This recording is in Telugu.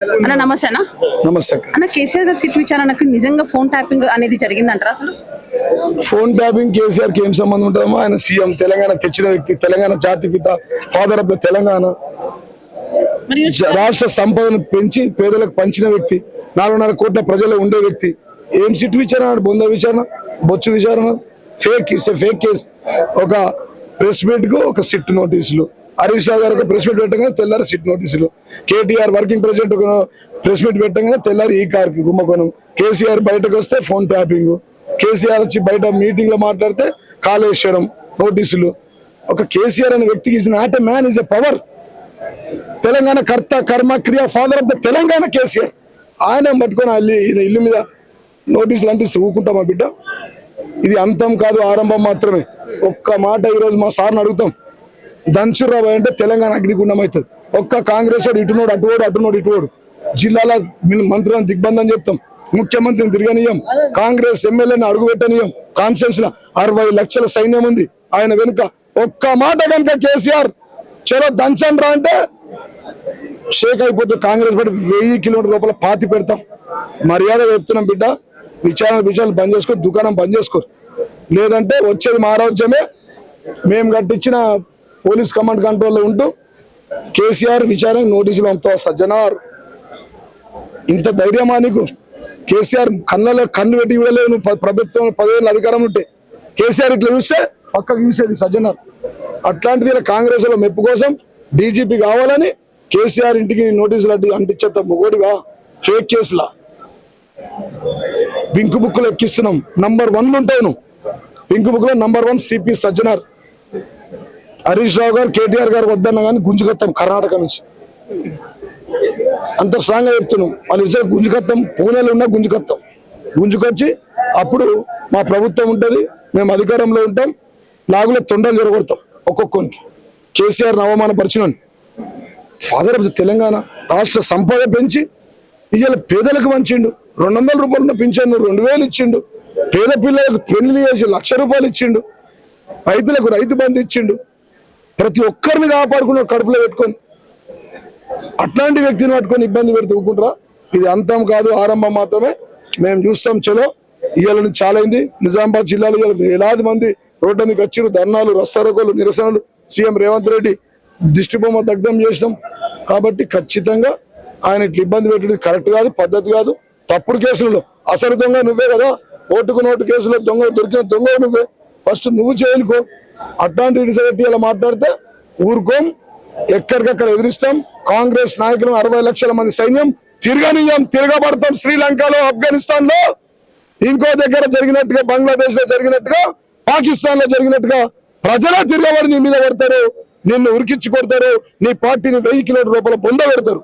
అన్న నమస్తే అన్న. నమస్తే అన్న కేసీఆర్ గారి సిట్ విచారణకు నిజంగా ఫోన్ ట్యాపింగ్ అనేది జరిగిందంటారా అసలు? ఫోన్ ట్యాపింగ్ కేసీఆర్కి ఏం సంబంధం ఉంటుందో ఆయన సీఎం తెలంగాణ తెచ్చిన వ్యక్తి తెలంగాణ జాతిపిత ఫాదర్ ఆఫ్ ద తెలంగాణ. రాష్ట్ర సంపదను పెంచి పేదలకు పంచిన వ్యక్తి నాలుగున్నర కోట్ల ప్రజలు ఉండే వ్యక్తి. ఏం సిట్ విచారణ? బొంద విచారణ? బొచ్చు విచారణ? ఫేక్ ఇట్స్ ఫేక్ కేసు ఒక ప్రెస్ మీట్కు ఒక సిట్ నోటీసులు. హరీష్ రావు గారు ప్రెస్ మీట్ పెట్టగానే తెల్లారి సిట్ నోటీసులు. KTR working president press meet పెట్టగానే తెల్లారి ఈ కార్కి కుంభకోణం. కేసీఆర్ బయటకు వస్తే ఫోన్ ట్యాపింగ్. కేసీఆర్ వచ్చి బయట మీటింగ్లో మాట్లాడితే వేసేయడం నోటీసులు. ఒక కేసీఆర్ అనే వ్యక్తికి is not a man is a power Telangana కర్త కర్మ క్రియ father of the Telangana KCR. ఆయన పట్టుకొని అల్లి ఇల్లు మీద నోటీసులు అంటే ఊకుంటామా బిడ్డ. ఇది అంతం కాదు ఆరంభం మాత్రమే. ఒక్క మాట ఈరోజు మా సార్ని అడుగుతాం. దంచురాబు అంటే తెలంగాణ అగ్నిగుండం అవుతుంది. ఒక్క కాంగ్రెస్ వాడు ఇటునోడు అటువోడు అటునోడు ఇటువాడు. జిల్లాల మంత్రులను దిగ్బంధం చెప్తాం. ముఖ్యమంత్రిని తిరగనీయం. కాంగ్రెస్ ఎమ్మెల్యేని అడుగుపెట్టనీయం. కాన్ఫరెన్స్లో అరవై లక్షల సైన్యం ఉంది. ఆయన వెనుక ఒక్క మాట కనుక కేసీఆర్ చలో దంచండ్రా అంటే షేక్ అయిపోతే కాంగ్రెస్ పార్టీ వెయ్యి కిలోమీటర్ లోపల పాతి పెడతాం. మర్యాద చెప్తున్నాం బిడ్డ. విచారణ విచారణ బంద్ చేసుకొని దుకాణం బంద్ చేసుకోరు లేదంటే వచ్చేది మహారాజ్యమే మేము కట్టించిన పోలీస్ కమాండ్ కంట్రోల్లో ఉంటూ కేసీఆర్ విచారణ నోటీసులు పంపుతావు సజ్జనార్ ఇంత ధైర్యమా నీకు? కేసీఆర్ కళ్ళలో కన్ను పెట్టి ఇవ్వలేవు నువ్వు ప్రభుత్వం పదేళ్ళ అధికారం ఉంటే. కేసీఆర్ ఇట్లా చూస్తే పక్కకు చూసేది సజ్జనార్. అట్లాంటిది ఇలా మెప్పు కోసం డీజీపీ కావాలని కేసీఆర్ ఇంటికి నోటీసులు అడ్డు అంటించేత మొగోడివా? ఫేక్ కేసులా? పింక్ బుక్లు ఎక్కిస్తున్నాం. నంబర్ వన్లు ఉంటాయి నువ్వు. పింక్ బుక్లో number one CP Sajjanar. Harish Rao గారు కేటీఆర్ గారు వద్దన్నా కానీ గుంజుకొత్తాం కర్ణాటక నుంచి. అంత స్ట్రాంగ్గా చెప్తున్నాం. వాళ్ళు ఇచ్చే గుంజుకొత్తాం పూణేలో ఉన్న గుంజుకొత్తాం. గుంజుకొచ్చి అప్పుడు మా ప్రభుత్వం ఉంటుంది మేము అధికారంలో ఉంటాం నాగులో తొండలు జరగొడతాం ఒక్కొక్కరికి కేసీఆర్ అవమానపరిచినాను ఫాదర్ ఆఫ్ ద తెలంగాణ రాష్ట్ర సంపద పెంచి ఇవాళ పేదలకు మంచిండు. రెండు వందల రూపాయలు ఉన్న పింఛను రెండు వేలు ఇచ్చిండు. పేద పిల్లలకు పెళ్ళి చేసి లక్ష రూపాయలు ఇచ్చిండు. రైతులకు రైతు బంధు ఇచ్చిండు. ప్రతి ఒక్కరిని కాపాడుకున్న కడుపులో పెట్టుకొని అట్లాంటి వ్యక్తిని పట్టుకొని ఇబ్బంది పెడితే ఊరుకుంటారా? ఇది అంతం కాదు ఆరంభం మాత్రమే. మేము చూస్తాం చలో. ఇవాళ నుంచి చాలా అయింది. నిజామాబాద్ జిల్లాలో ఇవాళ వేలాది మంది రోడ్డు మీదకి వచ్చారు ధర్నాలు రస్తారోకోలు నిరసనలు సీఎం రేవంత్ రెడ్డి దిష్టిబొమ్మ దగ్ధం చేసినాం. కాబట్టి ఖచ్చితంగా ఆయన ఇట్లా ఇబ్బంది పెట్టడం కరెక్ట్ కాదు పద్ధతి కాదు. తప్పుడు కేసులలో అసలు దొంగ నువ్వే కదా. ఓటుకు నోటు కేసులో దొంగ దొరికిన దొంగ నువ్వే. ఫస్ట్ నువ్వు చేయనుకో. అట్లాంటి ఇడిసగట్టి ఇలా మాట్లాడితే ఊరుకోం ఎక్కడికక్కడ ఎదిరిస్తాం. కాంగ్రెస్ నాయకులు అరవై లక్షల మంది సైన్యం తిరగనీయం తిరగబడతాం. శ్రీలంకలో ఆఫ్ఘనిస్తాన్లో ఇంకో దగ్గర జరిగినట్టుగా బంగ్లాదేశ్లో జరిగినట్టుగా పాకిస్తాన్లో జరిగినట్టుగా ప్రజలే తిరగబడి నీ మీద పడతారు నిన్ను ఉరికించి కొడతారు నీ పార్టీని వెయ్యి కిలోమీటర్ లోపల పొందబెడతారు